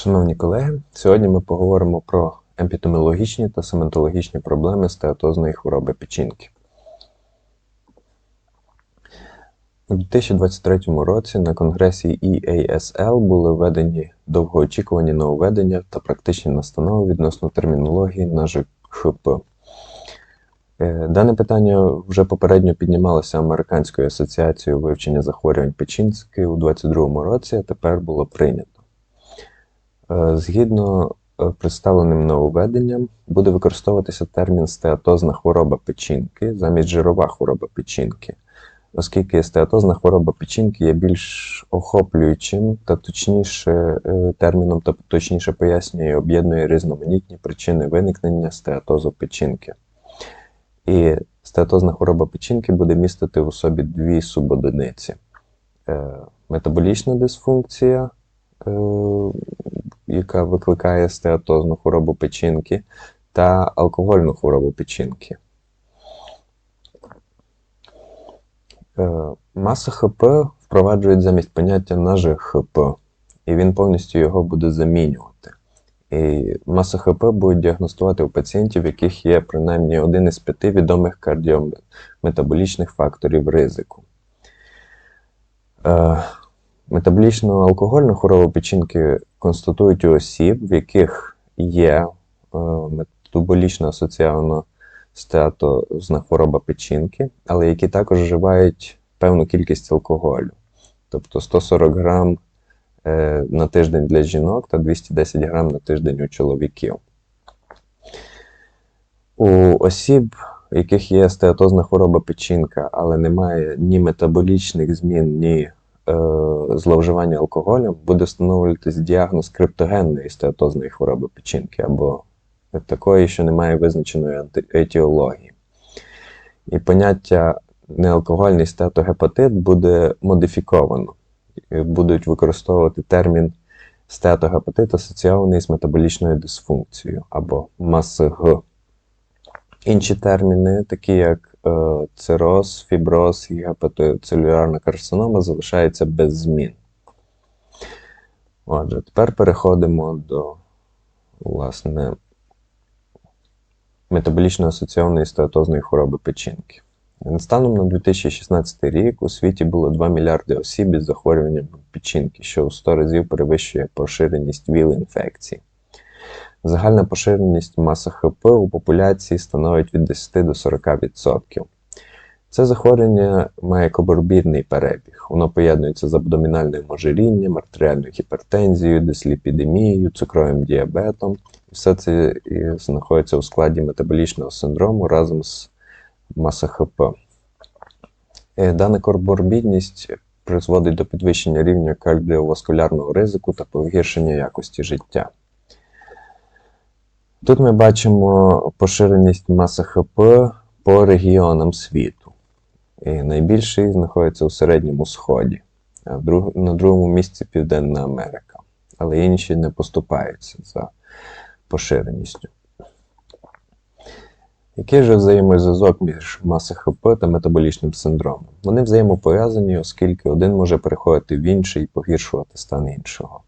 Шановні колеги, сьогодні ми поговоримо про епідеміологічні та сементологічні проблеми стеатозної хвороби печінки. У 2023 році на конгресі EASL були введені довгоочікувані нововведення та практичні настанови відносно термінології на ЖХП. Е, Дане питання вже попередньо піднімалося Американською асоціацією вивчення захворювань печінки у 2022 році, а тепер було прийнято. Е, Згідно е, представленим нововведенням, буде використовуватися термін стеатозна хвороба печінки замість жирова хвороба печінки, оскільки стеатозна хвороба печінки є більш охоплюючим та точніше е, терміном та точніше пояснює і об'єднує різноманітні причини виникнення стеатозу печінки. І стеатозна хвороба печінки буде містити у собі дві субодиниці: метаболічна дисфункція, яка викликає стеатозну хворобу печінки, та алкогольну хворобу печінки. Е, Маса ХП впроваджують замість поняття НАЖХП, і він повністю його буде замінювати. І маса ХП будуть діагностувати у пацієнтів, в яких є принаймні один із п'яти відомих кардіометаболічних факторів ризику. Метаболічну алкогольну хворобу печінки констатують у осіб, в яких є е, метаболічно асоційована стеатозна хвороба печінки, але які також вживають певну кількість алкоголю, тобто 140 грам е, на тиждень для жінок та 210 грам на тиждень у чоловіків. У осіб, у яких є стеатозна хвороба печінка, але немає ні метаболічних змін, ні зловживання алкоголем, буде встановлюватись діагноз криптогенної стеатозної хвороби печінки або такої, що не має визначеної етіології. І поняття неалкогольний стеатогепатит буде модифіковано. Будуть використовувати термін стеатогепатит асоційований з метаболічною дисфункцією або МАСГ. Інші терміни, такі як е, цироз, фіброз і гепатоцелюлярна карцинома, залишаються без змін. Отже, тепер переходимо до власне метаболічно асоційованої стеатозної хвороби печінки. Станом на 2016 рік у світі було 2 мільярди осіб із захворюванням печінки, що у 100 разів перевищує поширеність ВІЛ-інфекцій. Загальна поширеність маси ХП у популяції становить від 10 до 40%. Це захворювання має коборбірний перебіг. Воно поєднується з абдомінальним ожирінням, артеріальною гіпертензією, дисліпідемією, цукровим діабетом. Все це знаходиться у складі метаболічного синдрому разом з маса ХП. Е, Дана коморбідність призводить до підвищення рівня кардіоваскулярного ризику та погіршення якості життя. Тут ми бачимо поширеність маси ХП по регіонам світу. І найбільший знаходиться у середньому сході, а друг- на другому місці Південна Америка. Але інші не поступаються за поширеністю. Який же взаємозв'язок між маси ХП та метаболічним синдромом? Вони взаємопов'язані, оскільки один може переходити в інший і погіршувати стан іншого.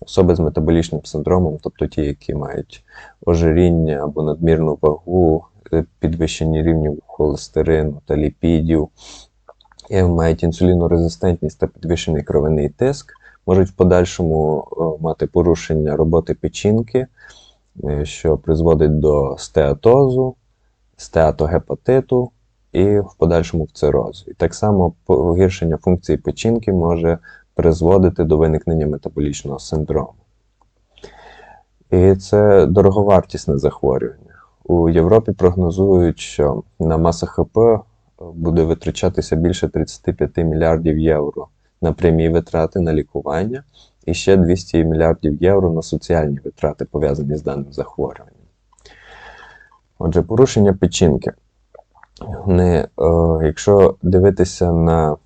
Особи з метаболічним синдромом, тобто ті, які мають ожиріння або надмірну вагу, е, підвищені рівні холестерину та ліпідів, мають інсулінорезистентність та підвищений кровяний тиск, можуть в подальшому е, мати порушення роботи печінки, е, що призводить до стеатозу, стеатогепатиту і в подальшому в цирозу. І так само погіршення функції печінки може призводити до виникнення метаболічного синдрому. І це дороговартісне захворювання. У Європі прогнозують, що на маса ХП буде витрачатися більше 35 мільярдів євро на прямі витрати на лікування і ще 200 мільярдів євро на соціальні витрати, пов'язані з даним захворюванням. Отже, порушення печінки. Не, е, якщо дивитися на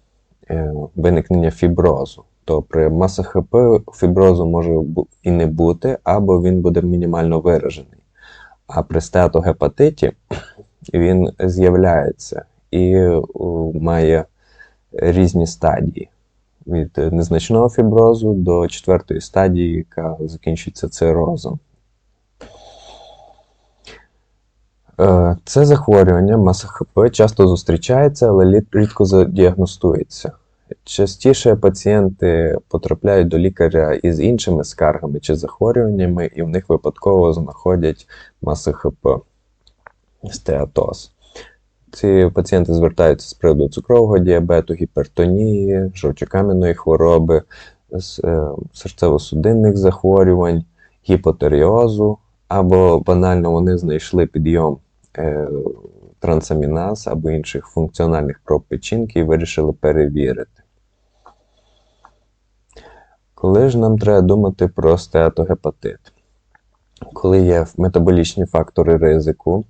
виникнення фіброзу, то при масах ХП фіброзу може і не бути, або він буде мінімально виражений. А при стеатогепатиті він з'являється і е, має різні стадії. від е, незначного фіброзу до четвертої стадії, яка закінчується цирозом. Е, Це захворювання маса ХП часто зустрічається, але рідко задіагностується. Частіше пацієнти потрапляють до лікаря із іншими скаргами чи захворюваннями, і в них випадково знаходять маси ХП стеатоз. Ці пацієнти звертаються з приводу цукрового діабету, гіпертонії, жовчокам'яної хвороби, е, серцево-судинних захворювань, гіпотеріозу, або банально вони знайшли підйом е, трансаміназ або інших функціональних проб печінки і вирішили перевірити. Коли ж нам треба думати про стеатогепатит? Коли є метаболічні фактори ризику,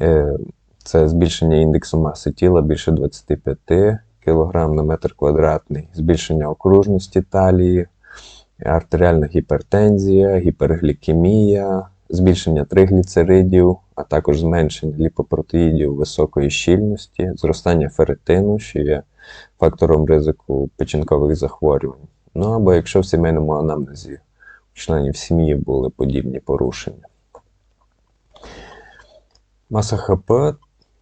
е, це збільшення індексу маси тіла більше 25 кг на метр квадратний, збільшення окружності талії, артеріальна гіпертензія, гіперглікемія, збільшення тригліцеридів, а також зменшення ліпопротеїдів високої щільності, зростання ферритину, що є фактором ризику печінкових захворювань. Ну або якщо в сімейному анамнезі членів сім'ї були подібні порушення. Маса ХП,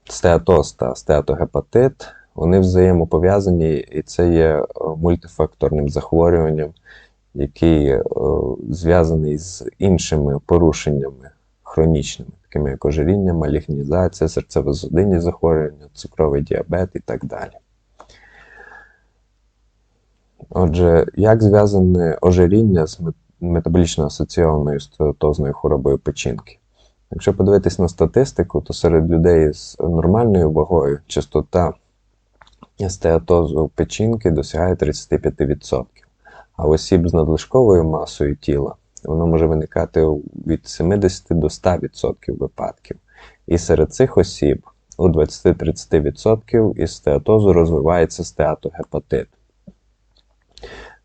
стеатоз та стеатогепатит, вони взаємопов'язані, і це є е, мультифакторним захворюванням, який е, зв'язаний з іншими порушеннями хронічними, такими як ожиріння, малігнізація, серцево-судинні захворювання, цукровий діабет і так далі. Отже, як зв'язане ожиріння з метаболічно асоційованою стеатозною хворобою печінки? Якщо подивитись на статистику, то серед людей з нормальною вагою частота стеатозу печінки досягає 35%. А у осіб з надлишковою масою тіла воно може виникати від 70 до 100% випадків. І серед цих осіб у 20-30% із стеатозу розвивається стеатогепатит.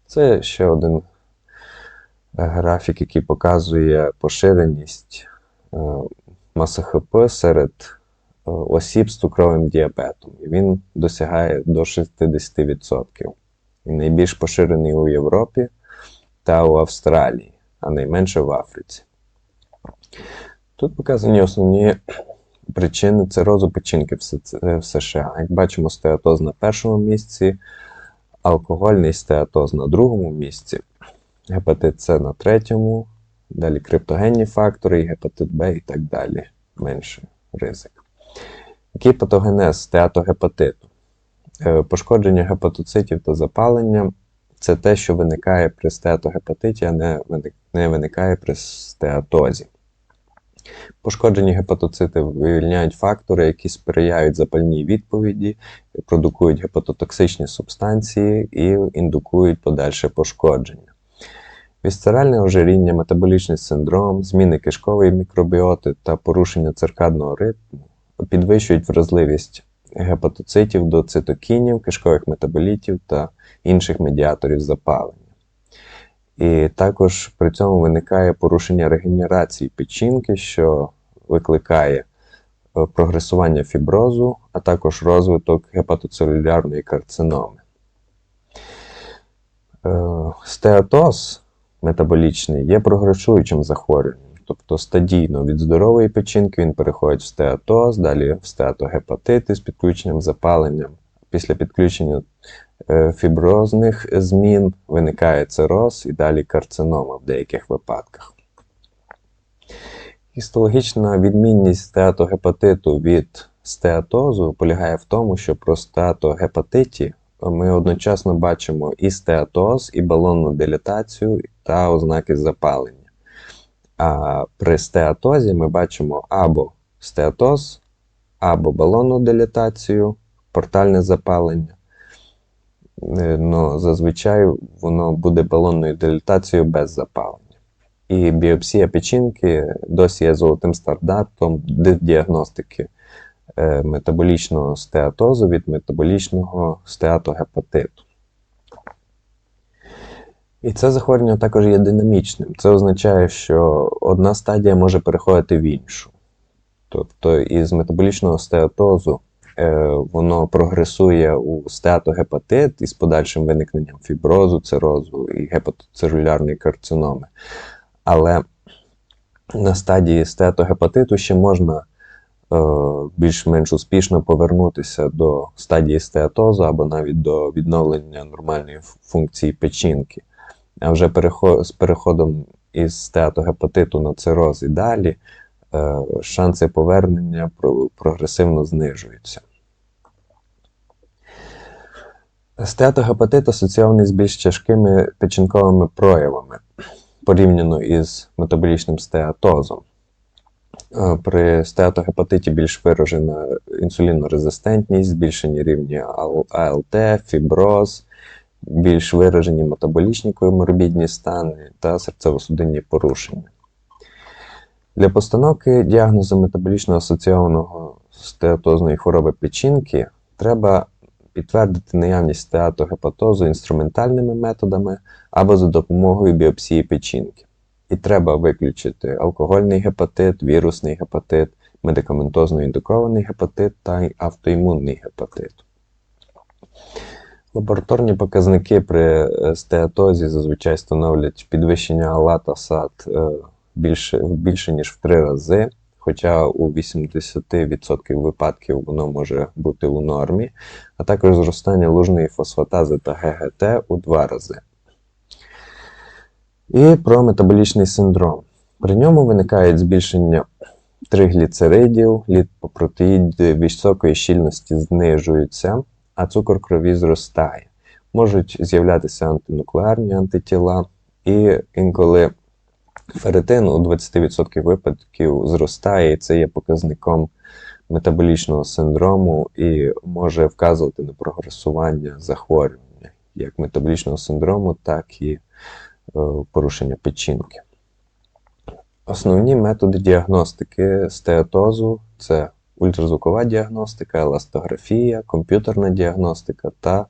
Це ще один е, графік, який показує поширеність е, маси ХП серед е, осіб з цукровим діабетом. І він досягає до 60%. І найбільш поширений у Європі та у Австралії, а найменше в Африці. Тут показані основні причини цирозу печінки в С- США. Як бачимо, стеатоз на першому місці, алкогольний стеатоз на другому місці, гепатит С на третьому, далі криптогенні фактори, і гепатит Б і так далі. Менший ризик. Який патогенез стеатогепатиту? Е, Пошкодження гепатоцитів та запалення це те, що виникає при стеатогепатиті, а не виник- не виникає при стеатозі. Пошкоджені гепатоцити вивільняють фактори, які сприяють запальній відповіді, продукують гепатотоксичні субстанції і індукують подальше пошкодження. Вісцеральне ожиріння, метаболічний синдром, зміни кишкової мікробіоти та порушення циркадного ритму підвищують вразливість гепатоцитів до цитокінів, кишкових метаболітів та інших медіаторів запалення. І також при цьому виникає порушення регенерації печінки, що викликає е, прогресування фіброзу, а також розвиток гепатоцелюлярної карциноми. Е, Стеатоз метаболічний є прогресуючим захворюванням, тобто стадійно від здорової печінки він переходить в стеатоз, далі в стеатогепатити з підключенням запаленням. Після підключення е, фіброзних змін виникає цироз і далі карцинома в деяких випадках. Гістологічна відмінність стеатогепатиту від стеатозу полягає в тому, що про стеатогепатиті ми одночасно бачимо і стеатоз, і балонну дилатацію та ознаки запалення. А при стеатозі ми бачимо або стеатоз, або балонну дилатацію, портальне запалення. Ну, зазвичай воно буде балонною дилатацією без запалення. І біопсія печінки досі є золотим стандартом діагностики е, метаболічного стеатозу від метаболічного стеатогепатиту. І це захворювання також є динамічним. Це означає, що одна стадія може переходити в іншу. Тобто із метаболічного стеатозу е, воно прогресує у стеатогепатит із подальшим виникненням фіброзу, цирозу і гепатоцелюлярної карциноми. Але на стадії стеатогепатиту ще можна е, більш-менш успішно повернутися до стадії стеатозу або навіть до відновлення нормальної функції печінки. А вже перехо- з переходом із стеатогепатиту на цироз і далі е, шанси повернення про- прогресивно знижуються. Стеатогепатит асоційований з більш тяжкими печінковими проявами порівняно із метаболічним стеатозом. Е, При стеатогепатиті більш виражена інсулінорезистентність, збільшені рівні АЛТ, фіброз, більш виражені метаболічні коморбідні стани та серцево-судинні порушення. Для постановки діагнозу метаболічно асоційованого стеатозної хвороби печінки треба підтвердити наявність стеатогепатозу інструментальними методами або за допомогою біопсії печінки. І треба виключити алкогольний гепатит, вірусний гепатит, медикаментозно індукований гепатит та автоімунний гепатит. Лабораторні показники при е, стеатозі зазвичай становлять підвищення алата САД е, більше, більше ніж в три рази, хоча у 80% випадків воно може бути у нормі, а також зростання лужної фосфатази та ГГТ у два рази. І про метаболічний синдром. При ньому виникають збільшення тригліцеридів, ліпопротеїди високої щільності знижуються, а цукор крові зростає. Можуть з'являтися антинуклеарні антитіла, і інколи ферритин у 20% випадків зростає, і це є показником метаболічного синдрому і може вказувати на прогресування захворювання як метаболічного синдрому, так і е, порушення печінки. Основні методи діагностики стеатозу це ультразвукова діагностика, еластографія, комп'ютерна діагностика та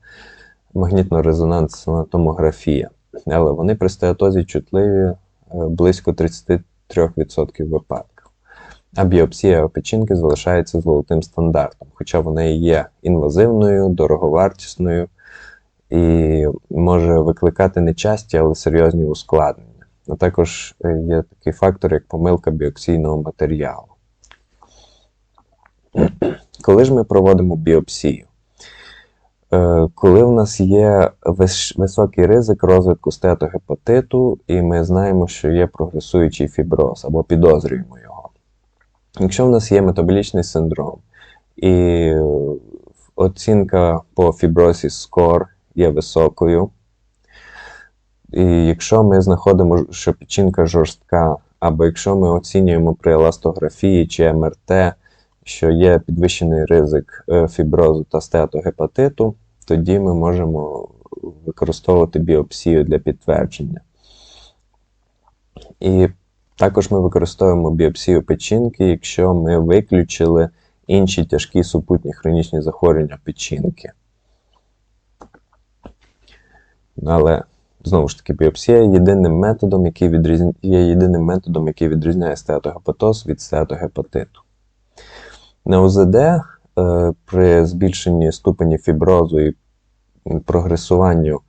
магнітно-резонансна томографія. Але вони при стеатозі чутливі е, близько 33% випадків. А біопсія печінки залишається золотим стандартом, хоча вона і є інвазивною, дороговартісною і може викликати нечасті, але серйозні ускладнення. А також е, є такий фактор, як помилка біопсійного матеріалу. Коли ж ми проводимо біопсію? Е, Коли в нас є високий ризик розвитку стеатогепатиту, і ми знаємо, що є прогресуючий фіброз або підозрюємо його. Якщо в нас є метаболічний синдром і оцінка по фіброзі скор є високою, і якщо ми знаходимо, що печінка жорстка, або якщо ми оцінюємо при еластографії чи МРТ, що є підвищений ризик е, фіброзу та стеатогепатиту, тоді ми можемо використовувати біопсію для підтвердження. І також ми використовуємо біопсію печінки, якщо ми виключили інші тяжкі супутні хронічні захворювання печінки. Але знову ж таки, біопсія є єдиним методом, який відрізня... єдиним методом, який відрізняє стеатогепатоз від стеатогепатиту. На УЗД е, при збільшенні ступені фіброзу і прогресуванню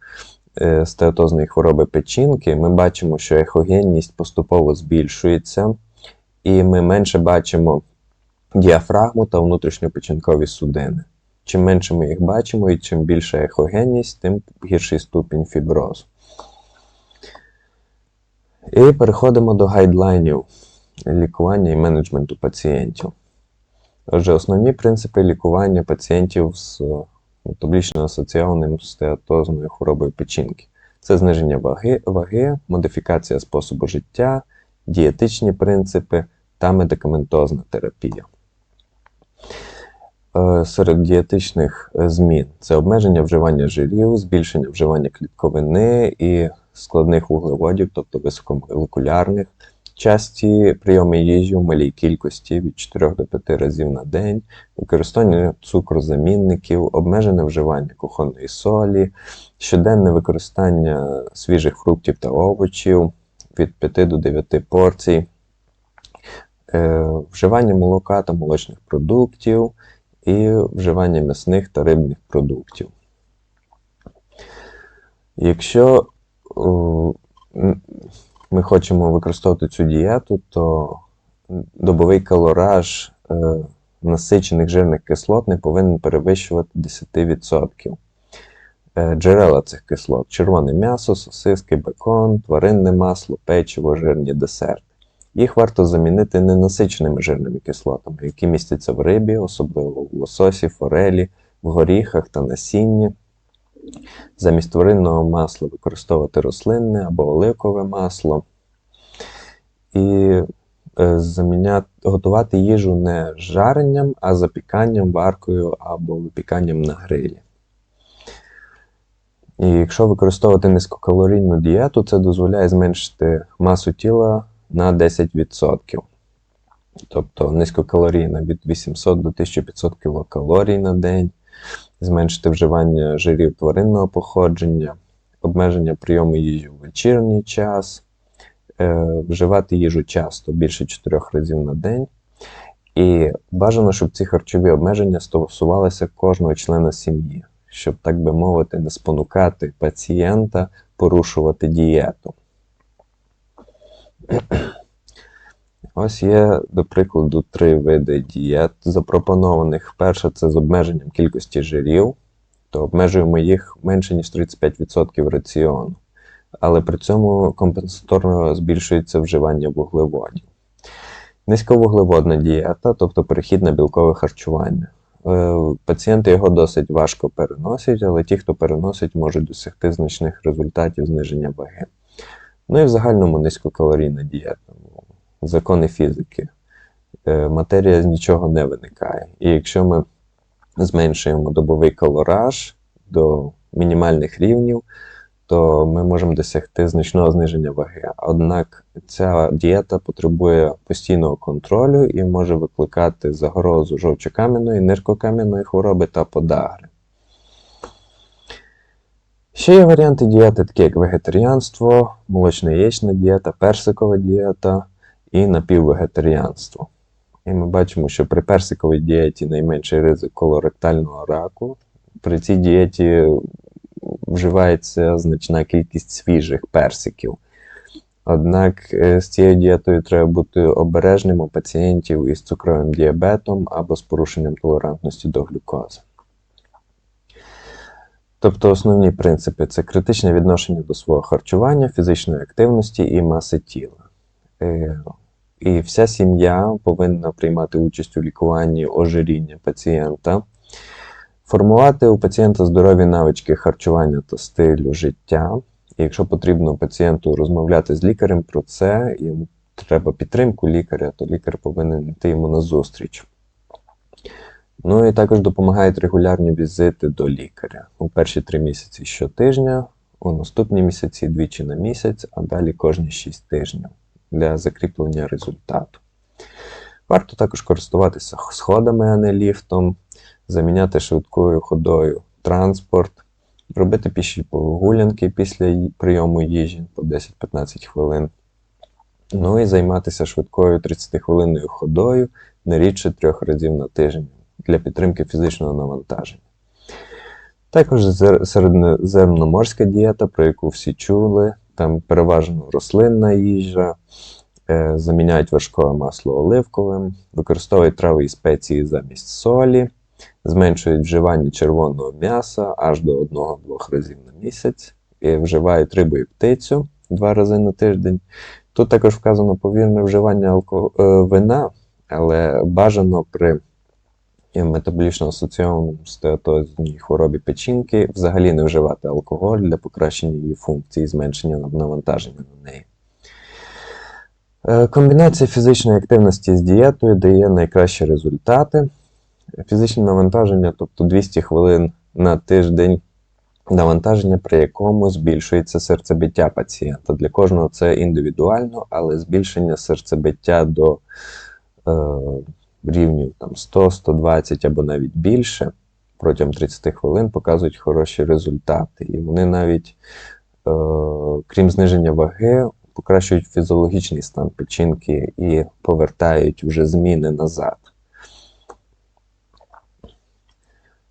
е, стеатозної хвороби печінки ми бачимо, що ехогенність поступово збільшується, і ми менше бачимо діафрагму та внутрішньопечінкові судини. Чим менше ми їх бачимо і чим більша ехогенність, тим гірший ступінь фіброзу. І переходимо до гайдлайнів лікування і менеджменту пацієнтів. Отже, основні принципи лікування пацієнтів з метаболічно асоційованим стеатозною хворобою печінки. Це зниження ваги, ваги, модифікація способу життя, дієтичні принципи та медикаментозна терапія. Е, Серед дієтичних е, змін це обмеження вживання жирів, збільшення вживання клітковини і складних вуглеводів, тобто високомолекулярних, часті прийоми їжі в малій кількості від 4 до 5 разів на день, використання цукрозамінників, обмежене вживання кухонної солі, щоденне використання свіжих фруктів та овочів від 5 до 9 порцій, е, вживання молока та молочних продуктів і вживання м'ясних та рибних продуктів. Якщо ми хочемо використовувати цю дієту, то добовий калораж е, насичених жирних кислот не повинен перевищувати 10%. Е, Джерела цих кислот: червоне м'ясо, сосиски, бекон, тваринне масло, печиво, жирні десерти. Їх варто замінити ненасиченими жирними кислотами, які містяться в рибі, особливо в лососі, форелі, в горіхах та насінні. Замість тваринного масла використовувати рослинне або оливкове масло. І е, заміняти, готувати їжу не жаренням, а запіканням, варкою або випіканням на грилі. І якщо використовувати низькокалорійну дієту, це дозволяє зменшити масу тіла на 10%. Тобто низькокалорійна від 800 до 1500 кілокалорій на день, зменшити вживання жирів тваринного походження, обмеження прийому їжі в вечірній час, е, вживати їжу часто більше 4 разів на день. І бажано, щоб ці харчові обмеження стосувалися кожного члена сім'ї, щоб, так би мовити, не спонукати пацієнта порушувати дієту. Ось є, до прикладу, три види дієт запропонованих. Перша це з обмеженням кількості жирів, то обмежуємо їх менше, ніж 35% раціону. Але при цьому компенсаторно збільшується вживання вуглеводів. Низьковуглеводна дієта, тобто перехід на білкове харчування. Е, Пацієнти його досить важко переносять, але ті, хто переносить, можуть досягти значних результатів зниження ваги. Ну і в загальному низькокалорійна дієта. Закони фізики. Е, Матерія з нічого не виникає. І якщо ми зменшуємо добовий калораж до мінімальних рівнів, то ми можемо досягти значного зниження ваги. Однак ця дієта потребує постійного контролю і може викликати загрозу жовчокам'яної, ниркокам'яної хвороби та подагри. Ще є варіанти дієти, такі як вегетаріанство, молочно-яєчна дієта, персикова дієта і напіввегетаріанство. І ми бачимо, що при персиковій дієті найменший ризик колоректального раку. При цій дієті вживається значна кількість свіжих персиків. Однак е, з цією дієтою треба бути обережним у пацієнтів із цукровим діабетом або з порушенням толерантності до глюкози. Тобто основні принципи це критичне відношення до свого харчування, фізичної активності і маси тіла. І вся сім'я повинна приймати участь у лікуванні ожиріння пацієнта, формувати у пацієнта здорові навички харчування та стилю життя. І якщо потрібно пацієнту розмовляти з лікарем про це, йому треба підтримку лікаря, то лікар повинен йти йому на зустріч. Ну і також допомагають регулярні візити до лікаря у перші три місяці щотижня, у наступні місяці двічі на місяць, а далі кожні 6 тижнів для закріплення результату. Варто також користуватися сходами, а не ліфтом, заміняти швидкою ходою транспорт, робити піші прогулянки після прийому їжі по 10-15 хвилин. Ну і займатися швидкою 30-хвилинною ходою не рідше трьох разів на тиждень для підтримки фізичного навантаження. Також середземноморська дієта, про яку всі чули, там переважно рослинна їжа, е, заміняють вершкове масло оливковим, використовують трави і спеції замість солі, зменшують вживання червоного м'яса аж до 1-2 разів на місяць, і вживають рибу і птицю 2 рази на тиждень. Тут також вказано повільне вживання алко... е, вина, але бажано при метаболічно асоційованому стеатозній хворобі печінки взагалі не вживати алкоголь для покращення її функції і зменшення навантаження на неї. Е, Комбінація фізичної активності з дієтою дає найкращі результати. Фізичне навантаження, тобто 200 хвилин на тиждень навантаження, при якому збільшується серцебиття пацієнта. Для кожного це індивідуально, але збільшення серцебиття до е, рівнів там, 100-120 або навіть більше протягом 30 хвилин показують хороші результати. І вони навіть, е, крім зниження ваги, покращують фізіологічний стан печінки і повертають вже зміни назад.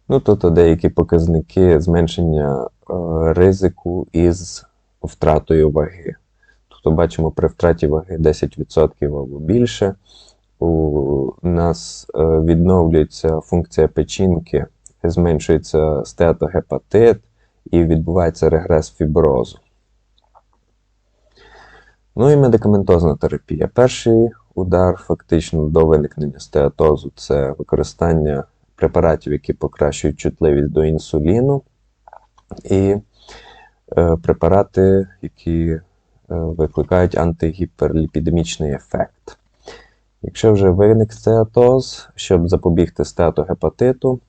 Ну, тут деякі показники зменшення е, ризику із втратою ваги. Тобто бачимо при втраті ваги 10% або більше. У нас е, відновлюється функція печінки, зменшується стеатогепатит і відбувається регрес фіброзу. Ну і медикаментозна терапія. Перший удар фактично до виникнення стеатозу це використання препаратів, які покращують чутливість до інсуліну, і е, препарати, які е, викликають антигіперліпідемічний ефект. Якщо вже виник стеатоз, щоб запобігти стеатогепатиту,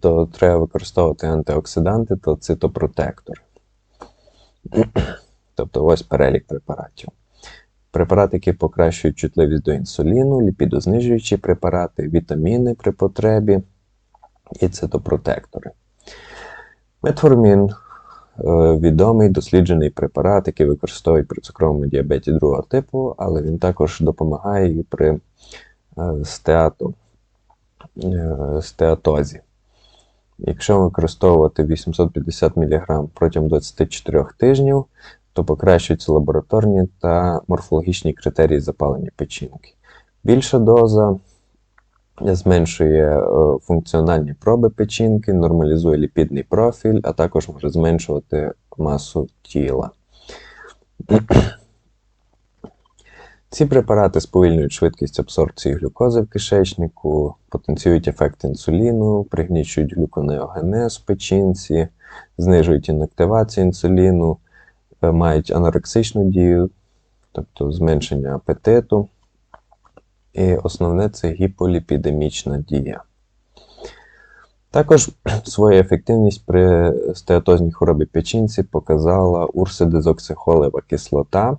то треба використовувати антиоксиданти та цитопротектори. Тобто ось перелік препаратів. Препарати, які покращують чутливість до інсуліну, ліпідознижуючі препарати, вітаміни при потребі і цитопротектори. Метформін відомий досліджений препарат, який використовують при цукровому діабеті другого типу, але він також допомагає і при е, стеату, е, стеатозі. Якщо використовувати 850 мг протягом 24 тижнів, то покращуються лабораторні та морфологічні критерії запалення печінки. Більша доза зменшує е, функціональні проби печінки, нормалізує ліпідний профіль, а також може зменшувати масу тіла. Ці препарати сповільнюють швидкість абсорбції глюкози в кишечнику, потенціюють ефект інсуліну, пригнічують глюконеогенез в печінці, знижують інактивацію інсуліну, е, мають анорексичну дію, тобто зменшення апетиту. І основне це гіполіпідемічна дія. Також свою ефективність при стеатозній хворобі печінці показала урсидезоксихолева кислота.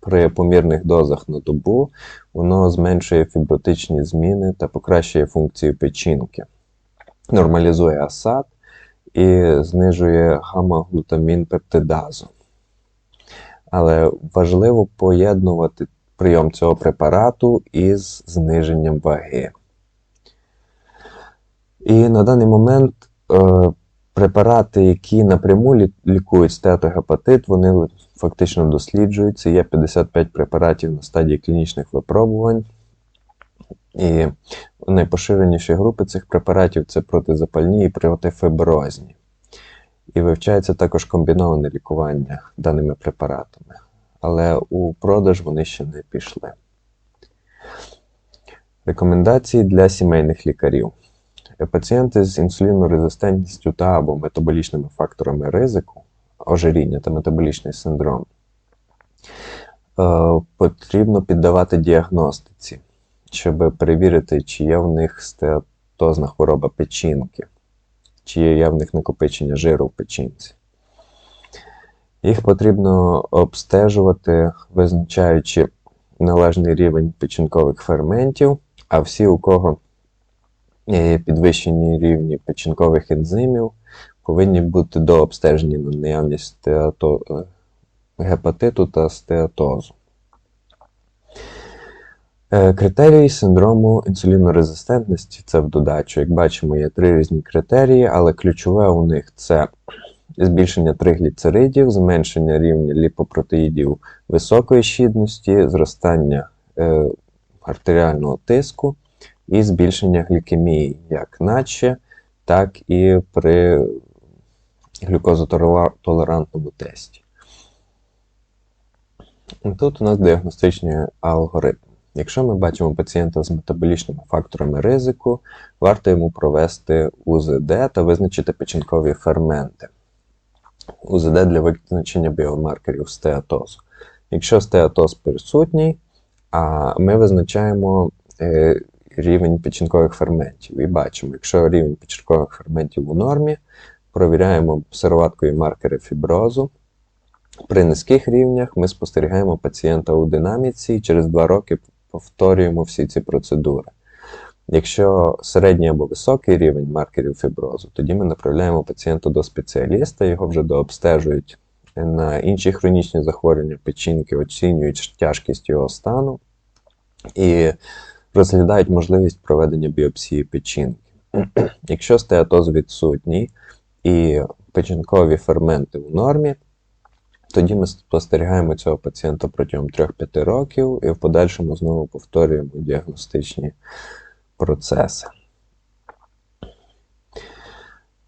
При помірних дозах на добу воно зменшує фібротичні зміни та покращує функцію печінки, нормалізує асад і знижує гамма-глутамін пептидазу. Але важливо поєднувати прийом цього препарату із зниженням ваги. І на даний момент е, препарати, які напряму лікують стеатогепатит, вони фактично досліджуються. Є 55 препаратів на стадії клінічних випробувань. І найпоширеніші групи цих препаратів це протизапальні і протифиброзні. І вивчається також комбіноване лікування даними препаратами. Але у продаж вони ще не пішли. Рекомендації для сімейних лікарів. Пацієнти з інсулінорезистентністю та або метаболічними факторами ризику, ожиріння та метаболічний синдром, е, потрібно піддавати діагностиці, щоб перевірити, чи є в них стеатозна хвороба печінки, чи є в них накопичення жиру в печінці. Їх потрібно обстежувати, визначаючи належний рівень печінкових ферментів, а всі, у кого є підвищені рівні печінкових ензимів, повинні бути дообстежені на наявність стеато... гепатиту та стеатозу. Е, критерії синдрому інсулінорезистентності це в додачу. Як бачимо, є три різні критерії, але ключове у них це збільшення тригліцеридів, зменшення рівня ліпопротеїдів високої щідності, зростання е, артеріального тиску і збільшення глікемії, як наче, так і при глюкозотолерантному тесті. Тут у нас діагностичний алгоритм. Якщо ми бачимо пацієнта з метаболічними факторами ризику, варто йому провести УЗД та визначити печінкові ферменти. УЗД для визначення біомаркерів стеатозу. Якщо стеатоз присутній, ми визначаємо е, рівень печінкових ферментів. І бачимо, якщо рівень печінкових ферментів у нормі, провіряємо сироваткою маркери фіброзу. При низьких рівнях ми спостерігаємо пацієнта у динаміці і через 2 роки повторюємо всі ці процедури. Якщо середній або високий рівень маркерів фіброзу, тоді ми направляємо пацієнта до спеціаліста, його вже дообстежують на інші хронічні захворювання печінки, оцінюють тяжкість його стану і розглядають можливість проведення біопсії печінки. Якщо стеатоз відсутній і печінкові ферменти в нормі, тоді ми спостерігаємо цього пацієнта протягом 3-5 років і в подальшому знову повторюємо діагностичні процеси.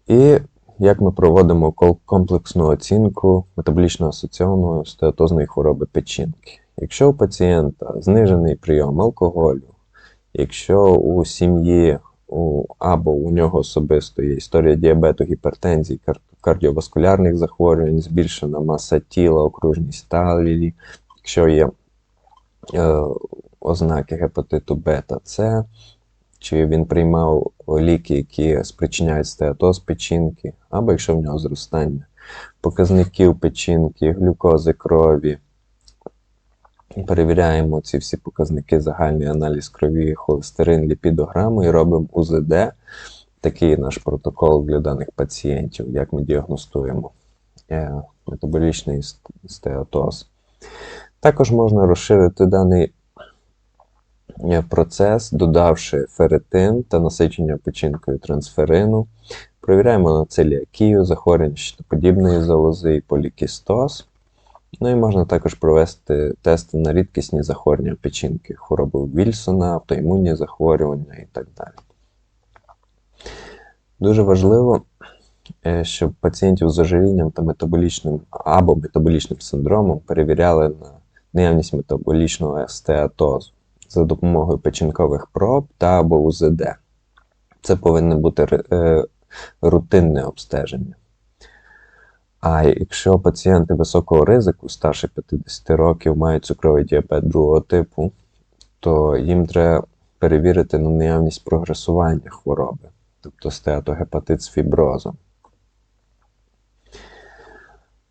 І як ми проводимо комплексну оцінку метаболічно асоційованої стеатозної хвороби печінки. Якщо у пацієнта знижений прийом алкоголю, якщо у сім'ї або у нього особисто є історія діабету, гіпертензії, кар- кардіоваскулярних захворювань, збільшена маса тіла, окружність талії, якщо є е, ознаки гепатиту бета С, чи він приймав ліки, які спричиняють стеатоз печінки, або якщо в нього зростання показників печінки, глюкози крові. Перевіряємо ці всі показники, загальний аналіз крові, холестерин, ліпідограму і робимо УЗД. Такий наш протокол для даних пацієнтів, як ми діагностуємо е, метаболічний стеатоз. Також можна розширити даний процес, додавши ферритин та насичення печінкою трансферину. Провіряємо на целіакію, захворювання щитоподібної залози і полікістоз. Ну і можна також провести тести на рідкісні захворювання печінки, хворобу Вільсона, автоімунні захворювання і так далі. Дуже важливо, е, щоб пацієнтів з ожирінням та метаболічним або метаболічним синдромом перевіряли на наявність метаболічного стеатозу за допомогою печінкових проб та або УЗД. Це повинно бути е, рутинне обстеження. А якщо пацієнти високого ризику, старше 50 років, мають цукровий діабет другого типу, то їм треба перевірити на наявність прогресування хвороби, тобто стеатогепатит з фіброзом.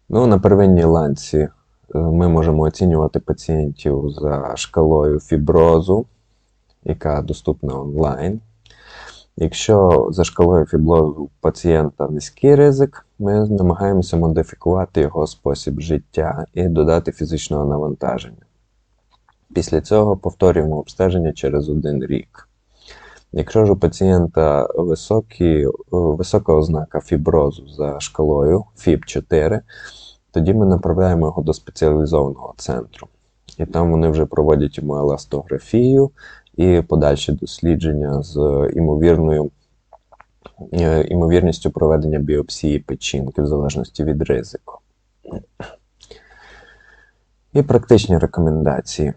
Ну, на первинній ланці ми можемо оцінювати пацієнтів за шкалою фіброзу, яка доступна онлайн. Якщо за шкалою фіброзу у пацієнта низький ризик, ми намагаємося модифікувати його спосіб життя і додати фізичного навантаження. Після цього повторюємо обстеження через один рік. Якщо ж у пацієнта високі, висока ознака фіброзу за шкалою ФІБ4, тоді ми направляємо його до спеціалізованого центру. І там вони вже проводять йому еластографію і подальші дослідження з імовірною е, імовірністю проведення біопсії печінки в залежності від ризику. І практичні рекомендації.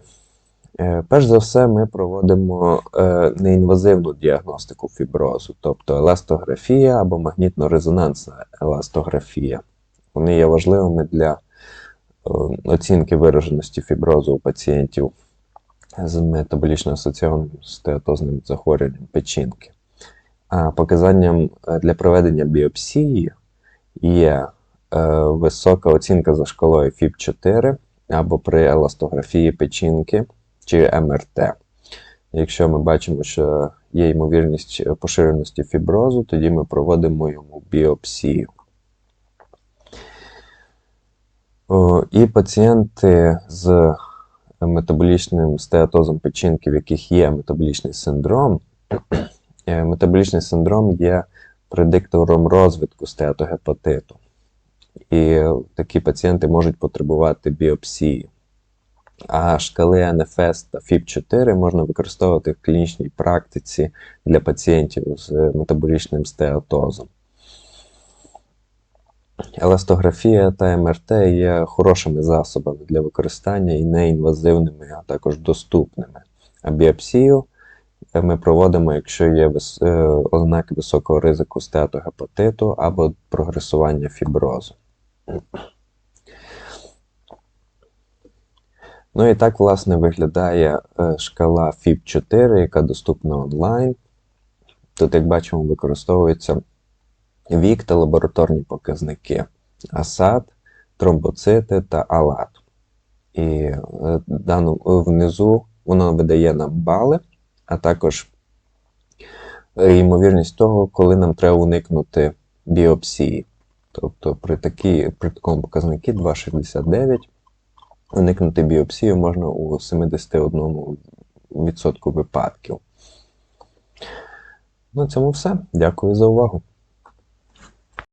Е, Перш за все, ми проводимо е, неінвазивну діагностику фіброзу, тобто еластографія або магнітно-резонансна еластографія. Вони є важливими для е, оцінки вираженості фіброзу у пацієнтів з метаболічно асоційованим стеатозним захворюванням печінки. А показанням е, для проведення біопсії є е, висока оцінка за шкалою ФІБ4 або при еластографії печінки чи МРТ. Якщо ми бачимо, що є ймовірність поширеності фіброзу, тоді ми проводимо йому біопсію. І пацієнти з метаболічним стеатозом печінки, в яких є метаболічний синдром, е, метаболічний синдром є предиктором розвитку стеатогепатиту. І такі пацієнти можуть потребувати біопсії. А шкали НФС та ФІБ4 можна використовувати в клінічній практиці для пацієнтів з метаболічним стеатозом. Еластографія та МРТ є хорошими засобами для використання і неінвазивними, а також доступними. А біопсію ми проводимо, якщо є е, ознаки високого ризику стеатогепатиту або прогресування фіброзу. Ну і так, власне, виглядає е, шкала FIB4, яка доступна онлайн. Тут, як бачимо, використовується вік та лабораторні показники АСАД, тромбоцити та АЛАТ. І е, дану, внизу воно видає нам бали, а також е, ймовірність того, коли нам треба уникнути біопсії. Тобто при, такій, при такому показнику 2,69 уникнути біопсію можна у 71% випадків. На цьому все. Дякую за увагу.